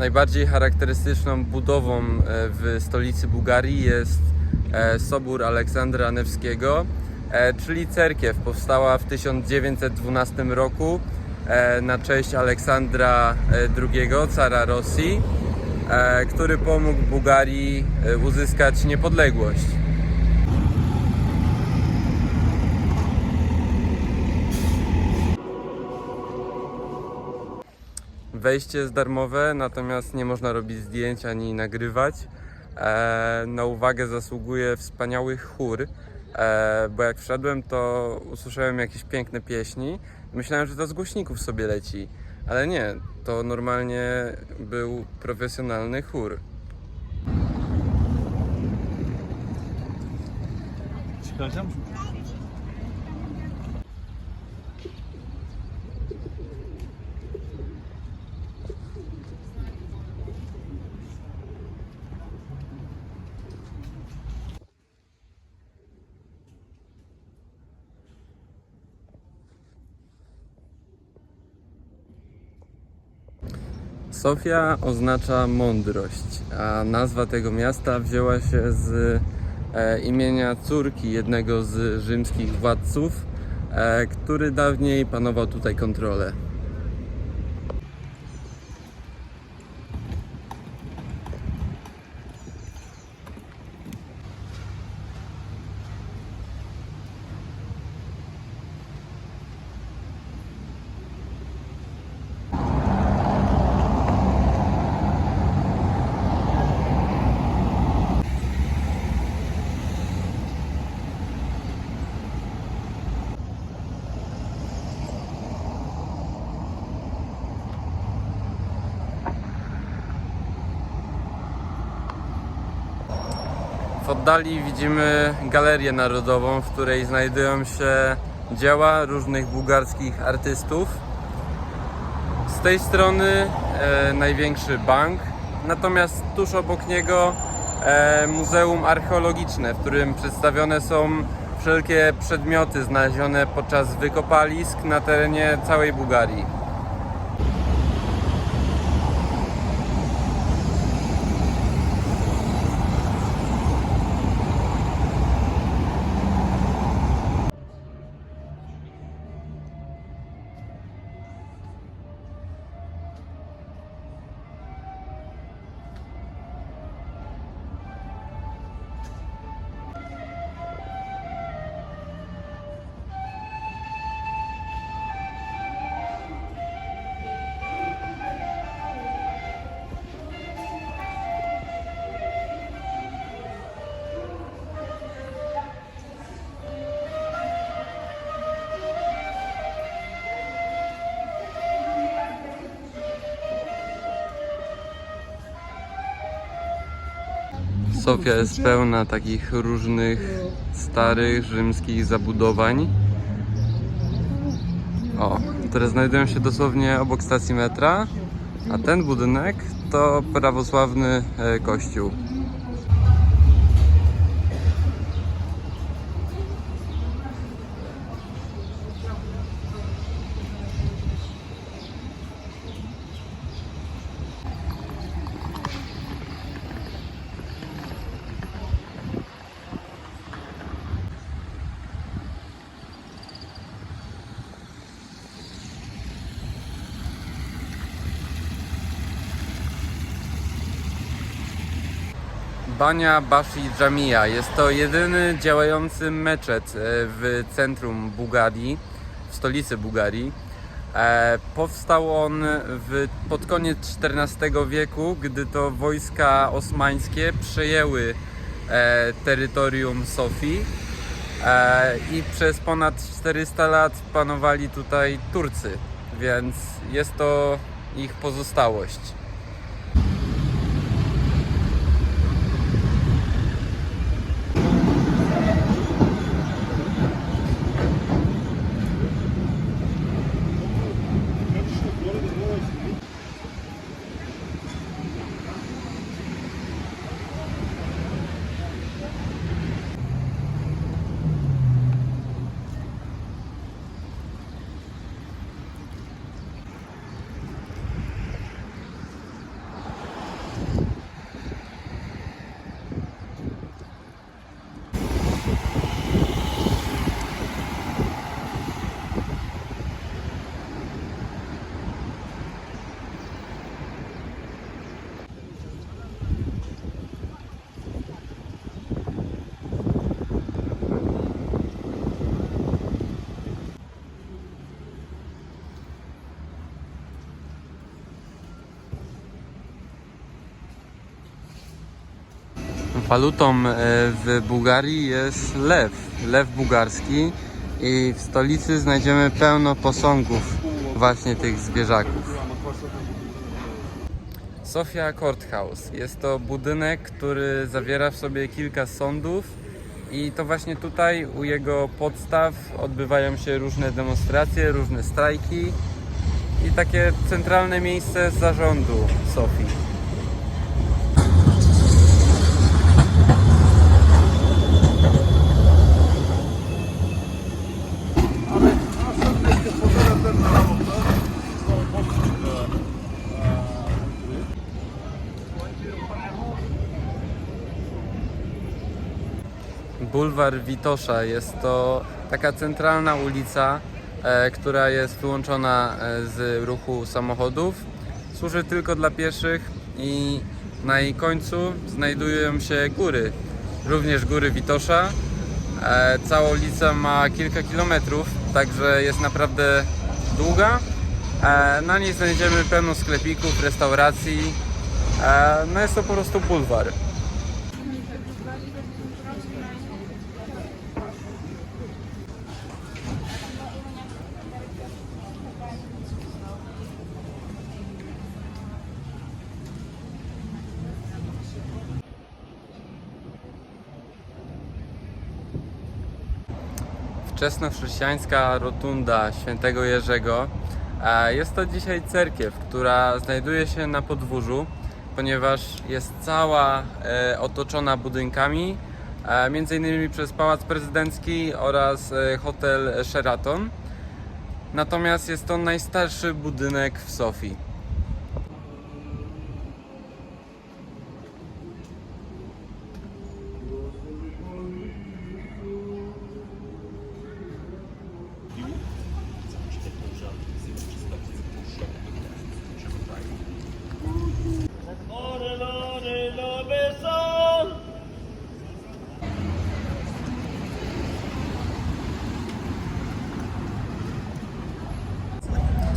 Najbardziej charakterystyczną budową e, w stolicy Bułgarii jest e, Sobór Aleksandra Newskiego, e, czyli cerkiew. Powstała w 1912 roku na cześć Aleksandra II, cara Rosji, który pomógł Bułgarii uzyskać niepodległość. Wejście jest darmowe, natomiast nie można robić zdjęć ani nagrywać. E, na uwagę zasługuje wspaniały chór, e, bo jak wszedłem, to usłyszałem jakieś piękne pieśni. Myślałem, że to z głośników sobie leci, ale nie, to normalnie był profesjonalny chór. Çıkaracak Sofia oznacza mądrość, a nazwa tego miasta wzięła się z e, imienia córki jednego z rzymskich władców, e, który dawniej panował tutaj kontrolę. W oddali widzimy galerię narodową, w której znajdują się dzieła różnych bułgarskich artystów. Z tej strony e, największy bank, natomiast tuż obok niego e, Muzeum Archeologiczne, w którym przedstawione są wszelkie przedmioty znalezione podczas wykopalisk na terenie całej Bułgarii. Sofia jest pełna takich różnych starych rzymskich zabudowań. O, które znajdują się dosłownie obok stacji metra, a ten budynek to prawosławny e, kościół. Bania Bashi Jamia jest to jedyny działający meczet e, w centrum Bułgarii, w stolicy Bułgarii. E, Powstał on w, pod koniec XIV wieku, gdy to wojska osmańskie przejęły e, terytorium Sofii i przez ponad 400 lat panowali tutaj Turcy, więc jest to ich pozostałość. Walutą e, w Bułgarii jest lew, lew bułgarski i w stolicy znajdziemy pełno posągów właśnie tych zwierzaków. Sofia Courthouse. Jest to budynek, który zawiera w sobie kilka sądów i to właśnie tutaj u jego podstaw odbywają się różne demonstracje, różne strajki i takie centralne miejsce zarządu Sofii. Bulwar Witosza jest to taka centralna ulica, e, która jest wyłączona e, z ruchu samochodów. Służy tylko dla pieszych i na jej końcu znajdują się góry, również góry Witosza. E, cała ulica ma kilka kilometrów, także jest naprawdę długa. Na niej znajdziemy pełno sklepików, restauracji. No jest to po prostu bulwar. Wczesnochrześcijańska rotunda świętego Jerzego. E, Jest to dzisiaj cerkiew, która znajduje się na podwórzu, ponieważ jest cała e, otoczona budynkami, e, między innymi przez Pałac Prezydencki oraz hotel Sheraton. Natomiast jest to najstarszy budynek w Sofii.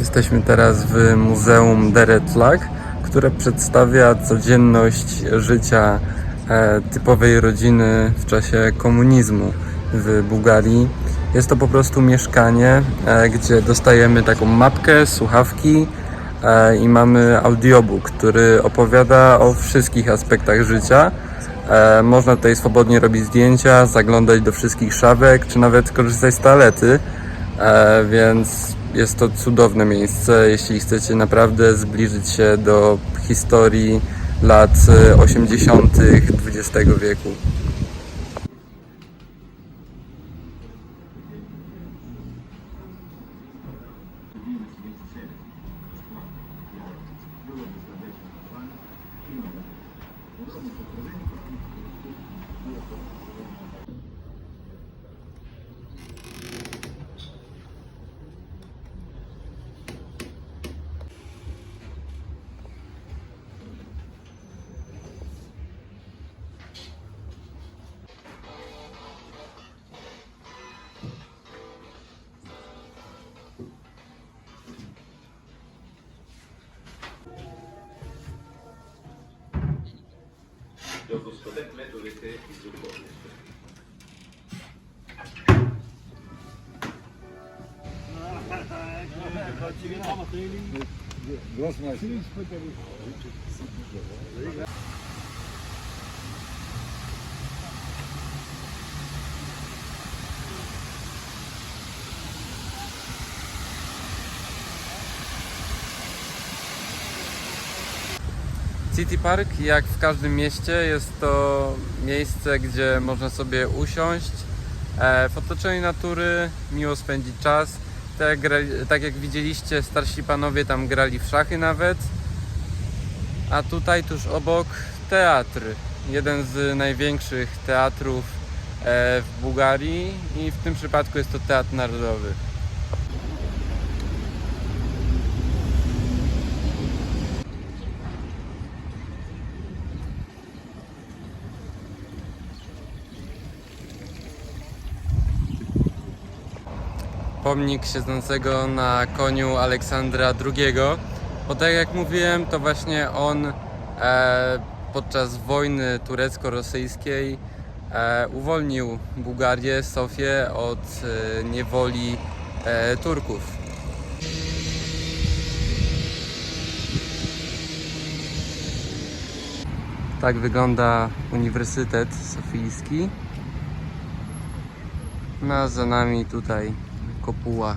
Jesteśmy teraz w Muzeum Deretlak, które przedstawia codzienność życia e, typowej rodziny w czasie komunizmu w Bułgarii. Jest to po prostu mieszkanie, e, gdzie dostajemy taką mapkę, słuchawki e, i mamy audiobook, który opowiada o wszystkich aspektach życia. Można tutaj swobodnie robić zdjęcia, zaglądać do wszystkich szafek, czy nawet korzystać z toalety. Więc jest to cudowne miejsce, jeśli chcecie naprawdę zbliżyć się do historii lat e, 80. XX wieku. recentemente dovete svilupparvi. Biraz mı açtın? City Park, jak w każdym mieście, jest to miejsce, gdzie można sobie usiąść e, w otoczeniu natury, miło spędzić czas. Tak jak, widzieliście, starsi panowie tam grali w szachy nawet. A tutaj tuż obok teatr, jeden z największych teatrów e, w Bułgarii i w tym przypadku jest to Teatr Narodowy. Pomnik siedzącego na koniu Aleksandra II, bo tak jak mówiłem, to właśnie on e, podczas wojny turecko-rosyjskiej e, uwolnił Bułgarię, Sofię od e, niewoli Turków. Tak wygląda Uniwersytet Sofijski. No a za nami tutaj kopuła.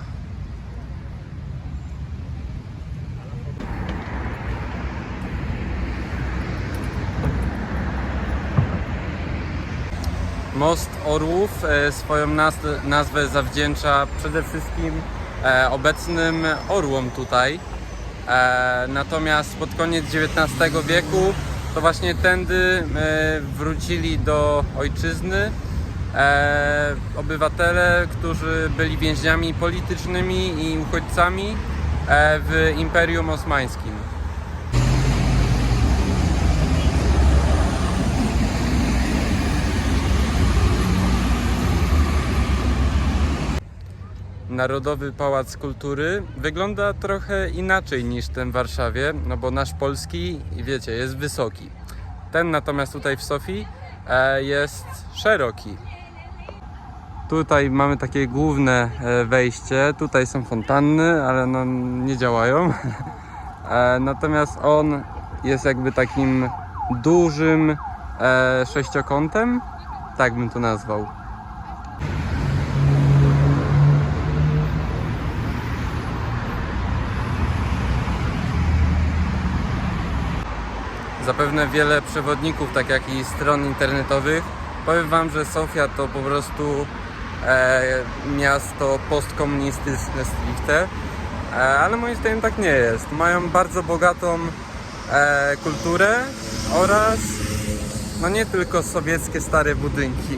Most Orłów e, swoją naz- nazwę zawdzięcza przede wszystkim e, obecnym orłom tutaj. E, natomiast pod koniec XIX wieku to właśnie tędy wrócili do ojczyzny e, obywatele, którzy byli więźniami politycznymi i uchodźcami e, w Imperium Osmańskim. Narodowy Pałac Kultury wygląda trochę inaczej niż ten w Warszawie, no bo nasz polski, wiecie, jest wysoki. Ten natomiast tutaj w Sofii e, jest szeroki. Tutaj mamy takie główne e, wejście, tutaj są fontanny, ale no nie działają. E, natomiast on jest jakby takim dużym e, sześciokątem, tak bym to nazwał. Zapewne wiele przewodników, tak jak i stron internetowych, powiem Wam, że Sofia to po prostu miasto postkomunistyczne stricte, e, ale moim zdaniem tak nie jest. Mają bardzo bogatą e, kulturę oraz no nie tylko sowieckie stare budynki.